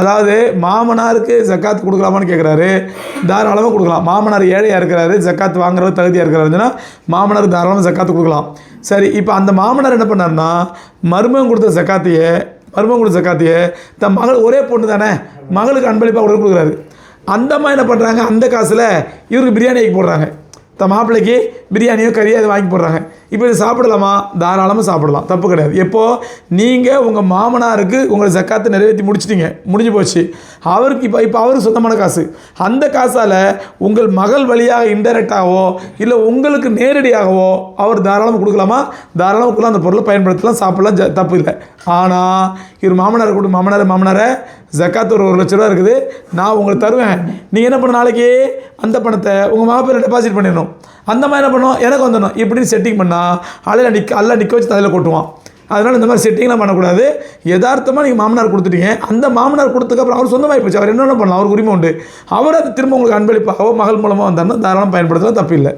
அதாவது மாமனாருக்கு ஜக்காத் கொடுக்கலாமான்னு கேட்குறாரு தாராளமாக கொடுக்கலாம். மாமனார் ஏழையாக இருக்கிறாரு ஜக்காத் வாங்குறது தகுதியாக இருக்கிறாருன்னா மாமனார் தாராளமாக ஜக்காத்து கொடுக்கலாம். சரி இப்போ அந்த மாமனார் என்ன பண்ணாருன்னா மருமகன் கொடுத்த ஜக்காத்தையே மருமகன் கொடுத்த ஜக்காத்தையே தன் மகள் ஒரே பொண்ணு தானே மகளுக்கு அன்பளிப்பாக உடனே கொடுக்குறாரு. அந்த அம்மா என்ன பண்ணுறாங்க அந்த காசில் இவருக்கு பிரியாணி வாங்கி போடுறாங்க. தன் மாப்பிள்ளைக்கு பிரியாணியோ கறியோ அதை வாங்கி போடுறாங்க. இப்போ இது சாப்பிடலாமா? தாராளமாக சாப்பிடலாம். தப்பு கிடையாது. எப்போது நீங்கள் உங்கள் மாமனாருக்கு உங்களை ஜக்காத்தை நிறைவேற்றி முடிச்சிட்டீங்க. முடிஞ்சு போச்சு. அவருக்கு இப்போ இப்போ அவருக்கு சொந்தமான காசு. அந்த காசால் உங்கள் மகள் வழியாக இன்டெரக்டாகவோ இல்லை உங்களுக்கு நேரடியாகவோ அவர் தாராளமாக கொடுக்கலாமா? தாராளமாக கொடுக்கலாம். அந்த பொருளை பயன்படுத்தலாம். சாப்பிடலாம். ஜ தப்பு இல்லை. ஆனால் இவர் மாமனார் கொடு மாமனார் மாமனாரை ஜக்காத் ஒரு ஒரு லட்ச ரூபா இருக்குது. நான் உங்களுக்கு தருவேன். நீங்கள் என்ன பண்ண நாளைக்கு அந்த பணத்தை உங்கள் மாப்பிள்ளை டெபாசிட் பண்ணிடணும். அந்த மாதிரி என்ன பண்ணுவோம்? எனக்கு வந்துடணும். இப்படின்னு செட்டிங் பண்ணால் அலையில் நிற்க அல்ல நிற்க வச்சு தலையில் கொட்டுவான். அதனால் இந்த மாதிரி செட்டிங்லாம் பண்ணக்கூடாது. யதார்த்தமாக நீங்கள் மாமனார் கொடுத்துட்டீங்க. அந்த மாமனார் கொடுத்ததுக்கப்புறம் அவர் சொந்தமாகி போச்சு. அவர் என்னென்ன பண்ணலாம்? அவருக்கு உரிமை உண்டு. அவர் அது திரும்ப உங்களுக்கு அன்பளிப்பாகவோ மகள் மூலமாக வந்தாருன்னா தாராளம் பயன்படுத்தலாம் தப்பு இல்லை